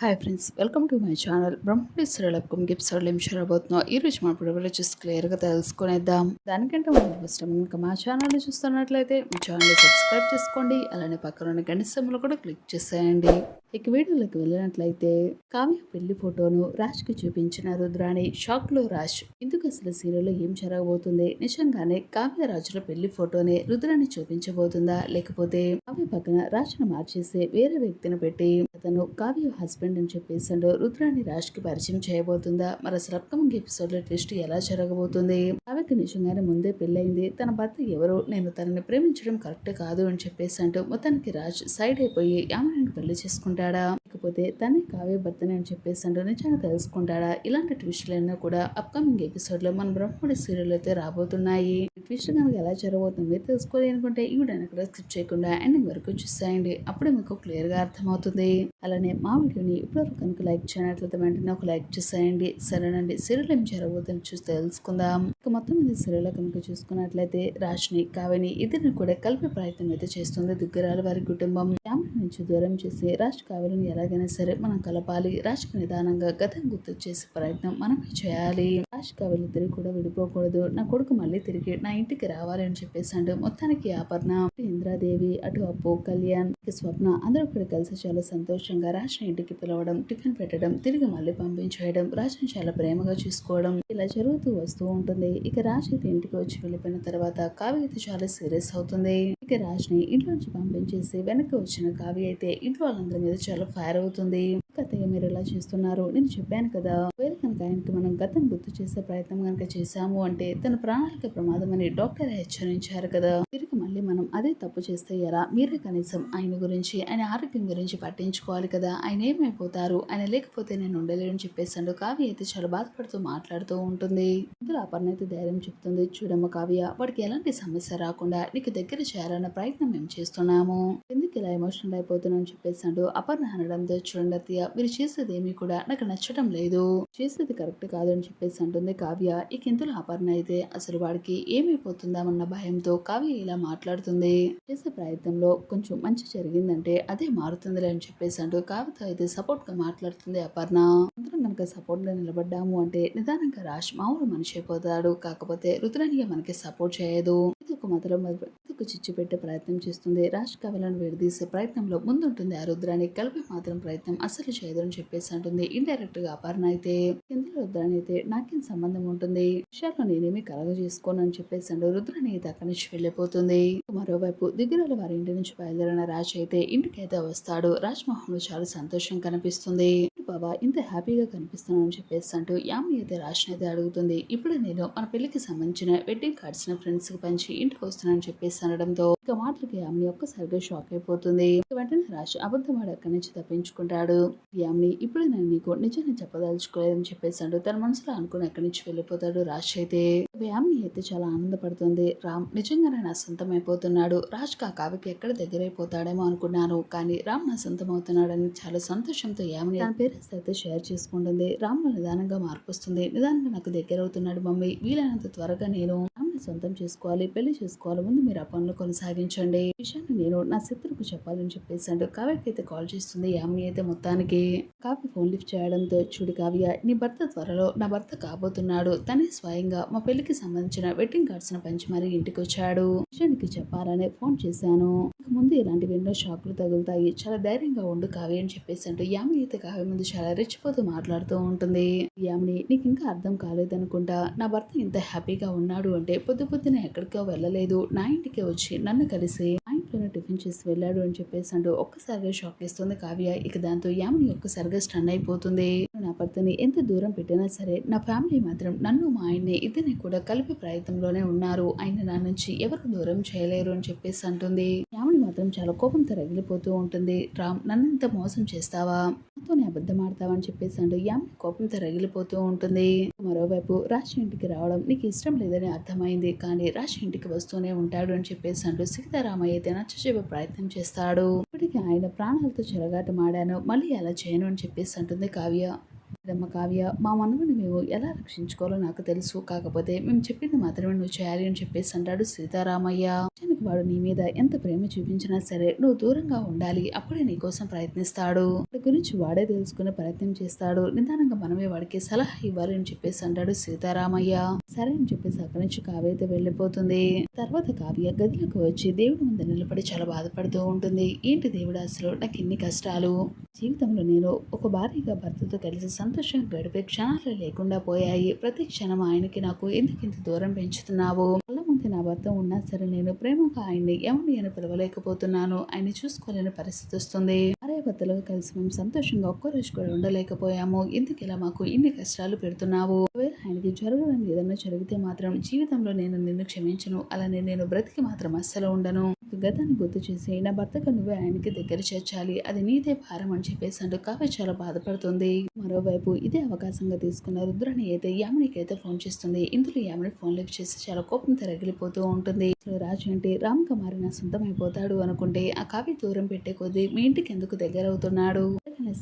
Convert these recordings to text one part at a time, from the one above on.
Hi friends welcome to my channel బ్రహ్మడి gifts గిప్సర్లు ఏం షరబోతున్నాం ఈ రోజు మనం ఇప్పుడు చూసి క్లియర్గా తెలుసుకునేద్దాం. దానికంటే మనం ఫస్ట్ ఇంకా మా ఛానల్ చూస్తున్నట్లయితే మా ఛానల్ని సబ్స్క్రైబ్ చేసుకోండి. అలానే పక్కన ఉన్న గంట కూడా క్లిక్ చేసేయండి. ఇక వీడియోలోకి వెళ్ళినట్లయితే కావ్య పెళ్ళి ఫోటోను రాజ్కి చూపించిన రుద్రాణి షాక్లో రాజ్. ఇందుకు అసలు సీరియల్లో ఏం జరగబోతుంది? నిజంగానే కావ్య రాజుల పెళ్ళి ఫోటోనే రుద్రాణి చూపించబోతుందా? లేకపోతే కావ్య పక్కన రాజును మార్చేసి వేరే వ్యక్తిని పెట్టి అతను కావ్య హస్బెండ్ అని చెప్పేసాడు రుద్రాణి రాజ్కి పరిచయం చేయబోతుందా? మరి అసలు అప్కమింగ్ ఎపిసోడ్లో ట్విస్ట్ ఎలా జరగబోతుంది? కావ్యకి నిజంగానే ముందే పెళ్ళైంది తన భర్త ఎవరు నేను తనని ప్రేమించడం కరెక్ట్ కాదు అని చెప్పేసి అంటూ మొత్తానికి రాజ్ సైడ్ అయిపోయి ఆమెను పెళ్ళి చేసుకుంటాడా? లేకపోతే తనే కావ్య భర్తనే అని చెప్పేసి అంటూ నిజంగా తెలుసుకుంటాడా? ఇలాంటి ట్విస్టులైనా కూడా అప్కమింగ్ ఎపిసోడ్లో మన బ్రహ్మడి సీరియల్ అయితే రాబోతున్నాయి. ట్విస్ట్ కనుక ఎలా జరగబోతుంది మీరు తెలుసుకోవాలి అనుకుంటే ఈ వీడియోని కూడా స్కిప్ చేయకుండా ఎండింగ్ వరకు చూసేయండి. అప్పుడే మీకు క్లియర్గా అర్థమవుతుంది. అలానే మా వీడియోని ఇప్పటివరకు కనుక లైక్ చేయనట్లయితే వెంటనే ఒక లైక్ చేసేయండి. సరేనండి సీరియల్ ఏం జరగబోతుంది చూసి తెలుసుకుందాం. ఇక మొత్తం మీద సీరియల్ కనుక చూసుకున్నట్లయితే రాష్ని కావ్యని ఇద్దరిని కూడా కలిపే ప్రయత్నం అయితే చేస్తుంది దుగ్గరాల వారి కుటుంబం. నుంచి దూరం చేసి రాజ్ కావ్యలను ఎలాగైనా సరే మనం కలపాలి. రాజ్కి నిదానంగా గతం గుర్తు చేసే ప్రయత్నం మనమే చేయాలి. రాజ్ కావ్యలు ఇద్దరు కూడా విడిపోకూడదు. నా కొడుకు మళ్ళీ తిరిగి నా ఇంటికి రావాలి అని చెప్పేసాడు మొత్తానికి ఆపర్ణ ఇంద్రాదేవి అటు అప్పు కళ్యాణ్ స్వప్న అందరూ కూడా కలిసి చాలా సంతోషంగా రాజ్ని ఇంటికి పిలవడం టిఫిన్ పెట్టడం తిరిగి మళ్ళీ పంపించేయడం రాజ్ని చాలా ప్రేమగా చూసుకోవడం ఇలా జరుగుతూ వస్తూ ఉంటుంది. ఇక రాజ్ అయితే ఇంటికి వచ్చి వెళ్ళిపోయిన తర్వాత కావ్య అయితే చాలా సీరియస్ అవుతుంది. ఇక రాజ్ని ఇంట్లోంచి పంపించేసి వెనక్కి వచ్చిన కావ్య అయితే ఇంట్లో వాళ్ళందరి మీద చాలా ఫైర్ అవుతుంది. కథయ్య మీరు ఇలా చేస్తున్నారు? నేను చెప్పాను కదా. వేరే కనుక ఆయనకి మనం గతం గుర్తు చేసే ప్రయత్నం కనుక చేశాము అంటే తన ప్రాణాలకు ప్రమాదం అని డాక్టర్ హెచ్చరించారు కదా. మీరు మళ్ళీ మనం అదే తప్పు చేస్తే ఎలా? మీరే కనీసం ఆయన గురించి ఆయన ఆరోగ్యం గురించి పట్టించుకోవాలి కదా? ఆయన ఏమైపోతారు? ఆయన లేకపోతే నేను ఉండలేను చెప్పేసాడు కావ్య అయితే చాలా బాధపడుతూ మాట్లాడుతూ ఉంటుంది. ఇందులో అపర్ణ అయితే ధైర్యం చెప్తుంది. చూడమ్మ కావ్య వాడికి ఎలాంటి సమస్య రాకుండా నీకు దగ్గర చేయాలన్న ప్రయత్నం మేము చేస్తున్నాము. ఎందుకు ఇలా ఎమోషనల్ అయిపోతున్నాం చెప్పేసాడు అపర్ణ అనడంతో చూడండి అత్తయ్య మీరు చేసేది ఏమీ కూడా నాకు నచ్చడం లేదు. చేసేది కరెక్ట్ కాదని చెప్పేసి అంటుంది కావ్య. ఇక ఇందులో అపర్ణ అయితే అసలు వాడికి ఏమైపోతుందామన్న భయంతో కావ్య ఇలా మాట్లాడుతుంది. చేసే ప్రయత్నంలో కొంచెం మంచి జరిగిందంటే అదే మారుతుందిలే అని చెప్పేసి అంటూ కావ్యతో అయితే సపోర్ట్గా మాట్లాడుతుంది అపర్ణ. అందరం కనుక సపోర్ట్గా నిలబడ్డాము అంటే నిదానంగా రాజ్ మామూలు మనిషి అయిపోతాడు. కాకపోతే రుద్రానికి మనకి సపోర్ట్ చేయదు. ఇది ఒక మొదలు ఎందుకు చిచ్చు పెట్టే ప్రయత్నం చేస్తుంది. రాజ్ కవలను విడదీసే ప్రయత్నంలో ముందుంటుంది ఆ రుద్రాన్ని కలిపి మాత్రం ప్రయత్నం అసలు చేయదని చెప్పేసి అంటుంది. ఇండైరెక్ట్గా అపర్ణ అయితే ఇందులో రుద్రాన్ని అయితే నాకేం సంబంధం ఉంటుంది? విషయాల్లో నేనేమి కలగ చేసుకోను అని చెప్పేసి అంటూ రుద్రాన్ని అయితే అక్కడి నుంచి వెళ్ళిపోతుంది. మరోవైపు దిగురాల వారి ఇంటి నుంచి బయలుదేరిన రాజ్ అయితే ఇంటికి అయితే వస్తాడు. రాజ్ మొహంలో చాలా సంతోషం కనిపిస్తుంది. బాబా ఇంత హ్యాపీగా కనిపిస్తున్నాను అని చెప్పేసి అంటూ యామి అయితే రాష్ని అయితే అడుగుతుంది. ఇప్పుడు నేను మన పెళ్ళికి సంబంధించిన వెడ్డింగ్ కార్డ్స్ని ఫ్రెండ్స్కి పంచి ఇంటికి వస్తున్నానని చెప్పేసి అనడంతో ఇక మాటలకి యామిని ఒక్కసారిగా షాక్ అయిపోతుంది. వెంటనే రాజ్ అబద్ధమాడు అక్కడి నుంచి తప్పించుకుంటాడు. యామిని ఇప్పుడు నేను నీకు నిజాన్ని చెప్పదలుచుకోలేదని చెప్పేసాడు తన మనసులో అనుకుని అక్కడి నుంచి వెళ్ళిపోతాడు రాజ్ అయితే. యామిని అయితే చాలా ఆనందపడుతుంది. రామ్ నిజంగానే నా సొంతం అయిపోతున్నాడు రాజ్ కా కావ్యకి ఎక్కడ దగ్గరైపోతాడేమో అనుకున్నాను. కానీ రామ్ నా సొంతం అవుతున్నాడని చాలా సంతోషంతో యామిని తన పేరెంట్స్ అయితే షేర్ చేసుకుంటుంది. రామ్లో నిదానంగా మార్పు వస్తుంది నిదానంగా నాకు దగ్గర అవుతున్నాడు మమ్మీ. వీలైనంత త్వరగా నేను పిల్లల్ని సొంతం చేసుకోవాలి పెళ్ళి చేసుకోవాలి. ముందు మీరు ఆ పనులు కొనసాగించండి. ఈ విషయాన్ని నేను నా శత్రుకు చెప్పాలని చెప్పేసాడు కావ్యకి అయితే కాల్ చేస్తుంది. యామిని అయితే మొత్తానికి కావ్య ఫోన్ లిఫ్ట్ చేయడంతో చూడు కావ్య నీ భర్త త్వరలో నా భర్త కాబోతున్నాడు. తనే స్వయంగా మా పెళ్ళికి సంబంధించిన వెడ్డింగ్ కార్డ్స్ను పంచి మరీ ఇంటికి వచ్చాడు విషయానికి చెప్పాలనే ఫోన్ చేశాను. ముందు ఇలాంటివి ఎన్నో షాకులు తగులుతాయి. చాలా ధైర్యంగా ఉండు కావ్య అని చెప్పేసి అంటూ యామి అయితే కావ్య ముందు చాలా రెచ్చిపోతూ మాట్లాడుతూ ఉంటుంది. యామిని నీకు ఇంకా అర్థం కాలేదనుకుంటా. నా భర్త ఇంత హ్యాపీగా ఉన్నాడు అంటే పొద్దు పొద్దున ఎక్కడికో వెళ్ళలేదు. నా ఇంటికే వచ్చి నన్ను కలిసి మా ఇంట్లోనే టిఫిన్ చేసి వెళ్ళాడు అని చెప్పేసి అండు ఒక్కసారిగా షాక్ ఇస్తుంది కావ్య. ఇక దాంతో యామిని ఒక్కసారిగా స్టన్ అయిపోతుంది. నా భర్తని ఎంత దూరం పెట్టినా సరే నా ఫ్యామిలీ మాత్రం నన్ను మా ఆయన్ని ఇద్దరిని కూడా కలిపి ప్రయత్నంలోనే ఉన్నారు. ఆయన నా నుంచి ఎవరు దూరం చేయలేరు అని చెప్పేసి అంటుంది. యామిని మాత్రం చాలా కోపంతో రగిలిపోతూ ఉంటుంది. రామ్ నన్ను ఇంత మోసం చేస్తావా? నాతోనే అబద్ధం ఆడతావా చెప్పేసి అంటూ యామిని కోపంతో రగిలిపోతూ ఉంటుంది. మరోవైపు రాశి ఇంటికి రావడం నీకు ఇష్టం లేదని అర్థమైంది. కానీ రాశి ఇంటికి వస్తూనే ఉంటాడు అని చెప్పేసి అంటూ సీతారామయ్య అయితే నచ్చచెప్పే ప్రయత్నం చేస్తాడు. ఇప్పటికీ ఆయన ప్రాణాలతో చెరగాటమాడాను మళ్ళీ అలా చేయను అని చెప్పేసి అంటుంది కావ్య. అమ్మ కావ్య మా మనవని మేము ఎలా రక్షించుకోవాలో నాకు తెలుసు. కాకపోతే మేము చెప్పింది మాత్రమే నువ్వు చేయాలి అని చెప్పేసి అంటాడు సీతారామయ్య. వాడు నీ మీద ఎంత ప్రేమ చూపించినా సరే నువ్వు దూరంగా ఉండాలి. అప్పుడే నీ కోసం ప్రయత్నిస్తాడు. వాడి గురించి వాడే తెలుసుకునే ప్రయత్నం చేస్తాడు. నిదానంగా మనమే వాడికి సలహా ఇవ్వాలి అని చెప్పేసి అంటాడు సీతారామయ్య. సరే అని చెప్పేసి అక్కడి నుంచి కావ్య అయితే వెళ్ళిపోతుంది. తర్వాత కావ్య గదిలోకి వచ్చి దేవుడి ముందు నిలబడి చాలా బాధపడుతూ ఉంటుంది. ఏంటి దేవుడు అసలు? నాకు ఎన్ని కష్టాలు. జీవితంలో నేను ఒక భార్యగా భర్తతో కలిసి సంతోషంగా గడిపే క్షణాలు లేకుండా పోయాయి. ప్రతి క్షణం ఆయనకి నాకు ఎందుకు ఇంత దూరం పెంచుతున్నావు? కళ్ళ నా భర్త ఉన్నా సరే నేను ప్రేమగా ఆయన్ని ఎవరిని అని పిలవలేకపోతున్నాను. ఆయన్ని చూసుకోలేని పరిస్థితి వస్తుంది. భార్య భర్తలుగా కలిసి మేము సంతోషంగా ఒక్కరోజు కూడా ఉండలేకపోయాము. ఎందుకు ఇలా మాకు ఇన్ని కష్టాలు పెడుతున్నావు? ఆయనకి జరగడం ఏదన్నా జరిగితే మాత్రం జీవితంలో నేను నిన్ను క్షమించను. అలానే నేను బ్రతికి మాత్రం అస్సలు ఉండను. గతాన్ని గుర్తు చేసి నా భర్తగా నువ్వే ఆయనకి దగ్గర చేర్చాలి. అది నీదే భారం అని చెప్పేసాడు కావ్య చాలా బాధపడుతుంది. మరోవైపు ఇదే అవకాశంగా తీసుకున్న రుద్రని అయితే యామినికి అయితే ఫోన్ చేస్తుంది. ఇందులో యామిని ఫోన్ లిఫ్ట్ చేసి చాలా కోపంతో రగిలిపోతూ ఉంటుంది. రాజు అంటే రామ్ కుమారి నా సొంతం అయిపోతాడు అనుకుంటే ఆ కావ్య దూరం పెట్టే కొద్దీ మీ ఇంటికి ఎందుకు దగ్గర అవుతున్నాడు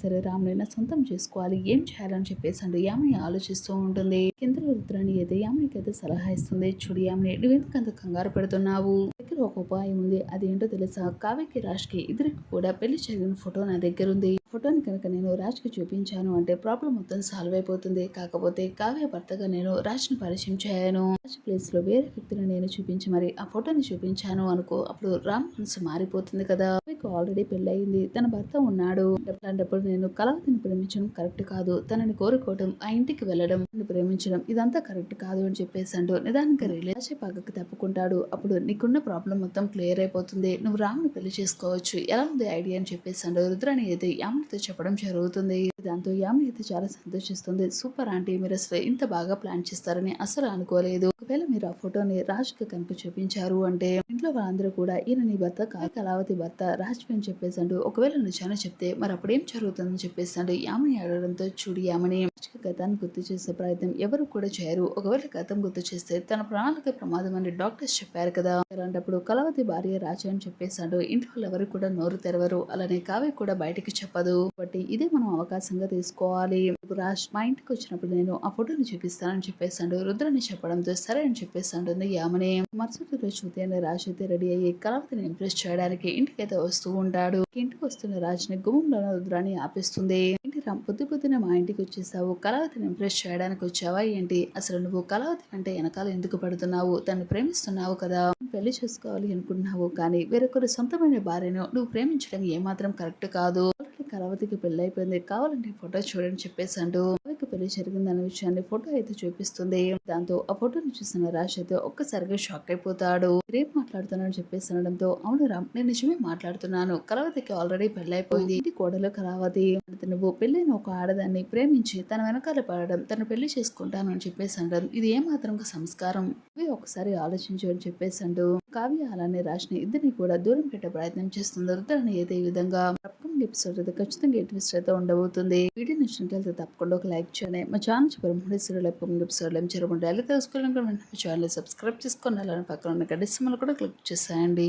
సరే రామునైనా సొంతం చేసుకోవాలి. ఏం చేయాలని చెప్పేసి యామిని ఆలోచిస్తూ ఉంటుంది. కింద రుద్రాని అయితే యామినికి అయితే సలహా ఇస్తుంది. చూడు యామిని నువ్వెందుకు అంత కంగారు పెడుతున్నావు? దగ్గర ఒక ఉపాయం ఉంది. అదేంటో తెలుసా? కావ్యకి రాష్కి ఇద్దరికి కూడా పెళ్ళి చదివిన ఫోటో నా దగ్గర ఉంది ఫోటోని కనుక నేను రాజ్కి చూపించాను అంటే ప్రాబ్లం మొత్తం సాల్వ్ అయిపోతుంది. కాకపోతే కావ్య భర్తగా నేను రాజ్ని పరిచయం చేయను. రాజ్ ప్లేస్లో వేరే వ్యక్తిని నేను చూపించి మరి ఆ ఫోటోని చూపించాను అనుకో అప్పుడు రామ్ మనసు మారిపోతుంది కదా. మీకు ఆల్రెడీ పెళ్ళయింది. తన భర్త ఉన్నాడు. అలాంటప్పుడు నేను కలవతిని ప్రేమించడం కరెక్ట్ కాదు. తనని కోరుకోవడం ఆ ఇంటికి వెళ్ళడం ప్రేమించడం ఇదంతా కరెక్ట్ కాదు అని చెప్పేసి అంటూ నిదానంగా రిలేషన్ పక్కకి తప్పుకుంటాడు. అప్పుడు నీకున్న ప్రాబ్లం మొత్తం క్లియర్ అయిపోతుంది. నువ్వు రామ్ని పెళ్ళి చేసుకోవచ్చు. ఎలా ఉంది ఐడియా అని చెప్పేసి అంటూ రుద్రాని అయితే యామినితో చెప్పడం జరుగుతుంది. దాంతో యామిని అయితే చాలా సంతోషిస్తుంది. సూపర్ ఆంటీ మీరు అసలు ఇంత బాగా ప్లాన్ చేస్తారని అసలు అనుకోలేదు. ఒకవేళ మీరు ఆ ఫోటోని రాజ్ కనుక చూపించారు అంటే ఇంట్లో వాళ్ళందరూ కూడా ఈయన నీ భర్త కాదు కళావతి భర్త రాజ్ అని చెప్పేసి అంటూ ఒకవేళ నిజాన్ని చెప్తే మరి అప్పుడు ఏం జరుగుతుందని చెప్పేసి అంటే యామిని అడగడంతో చూడు యామిని గతాన్ని గుర్తు చేసే ప్రయత్నం ఎవరు కూడా చేయరు. ఒకవేళ గతం గుర్తు చేస్తే తన ప్రాణాలకు ప్రమాదం అని డాక్టర్స్ చెప్పారు కదా! అలాంటప్పుడు కలవతి భార్య రాజు అని చెప్పేశాడు ఇంట్లో ఎవరు కూడా నోరు తెరవరు. అలానే కావ్య కూడా బయటికి చెప్పదు. కాబట్టి ఇదే మనం అవకాశంగా తీసుకోవాలి. రాజ్ మా ఇంటికి వచ్చినప్పుడు నేను ఆ ఫోటోని చూపిస్తానని చెప్పేసాడు. రుద్రని చెప్పడంతో సరే అని చెప్పేసి అంటుంది యామని మరుసటి రోజు ఉదయాన్నే రాజ్ అయితే రెడీ అయ్యి కలవతిని ఇంప్రెస్ చేయడానికి ఇంటికైతే వస్తూ ఉంటాడు. ఇంటికి వస్తున్న రాజుని గుమ్మంలో రుద్రాన్ని ఆపిస్తుంది. ఏంటి రామ్ పొద్దు పొద్దున మా ఇంటికి వచ్చేసావు? కలవతిని ఇంప్రెస్ చేయడానికి వచ్చావా? ఏంటి? అసలు నువ్వు కలవతి అంటే వెనకాల ఎందుకు పడుతున్నావు? తను ప్రేమిస్తున్నావు కదా? పెళ్ళి చేసుకోవాలి అనుకుంటున్నావు కానీ వేరొకరి సొంతమైన భార్యను నువ్వు ప్రేమించడం ఏమాత్రం కరెక్ట్ కాదు. కలవతికి పెళ్ళి అయిపోయింది కావాలంటే ఫోటో చూడని చెప్పేసి అంటూ కలవతికి పెళ్ళి జరిగిందన్న విషయాన్ని ఫోటో అయితే చూపిస్తుంది. దాంతో ఆ ఫోటోని చూసిన రాజ్ అయితే ఒక్కసారిగా షాక్ అయిపోతాడు. రేపు మాట్లాడుతున్నాను చెప్పేసి అనడంతో అవును రామ్ నేను నిజమే మాట్లాడుతున్నాను. కలవతికి ఆల్రెడీ పెళ్ళి అయిపోయింది ఇది కోడలు కలవతి నువ్వు పెళ్ళైన ఒక ఆడదాన్ని ప్రేమించి తన వెనకాల పడడం తను పెళ్ళి చేసుకుంటాను అని చెప్పేసి అనడం ఇది ఏమాత్రం ఒక సంస్కారం? ఇవి ఒకసారి ఆలోచించు అని చెప్పేసి అంటూ కావ్య అలానే రాజ్ని ఇద్దరిని కూడా దూరం పెట్టే ప్రయత్నం చేస్తుంది. ఏదే విధంగా అప్కమింగ్ ఎపిసోడ్ అయితే ఖచ్చితంగా ఇంట్రెస్ట్ అయితే ఉండబోతుంది. వీడియో నచ్చినట్లయితే తప్పకుండా ఒక లైక్ చేయండి. మా ఛానల్ చెప్పడం సీరియల్ అప్కమింగ్ ఎపిసోడ్ ఏం జరగకుండా ఎలా తెలుసుకోవాలనుకుంటే మా ఛానల్ సబ్స్క్రైబ్ చేసుకోండి అలానే పక్కన ఉన్న గడ్డి సిమ్మలు కూడా క్లిక్ చేసేయండి.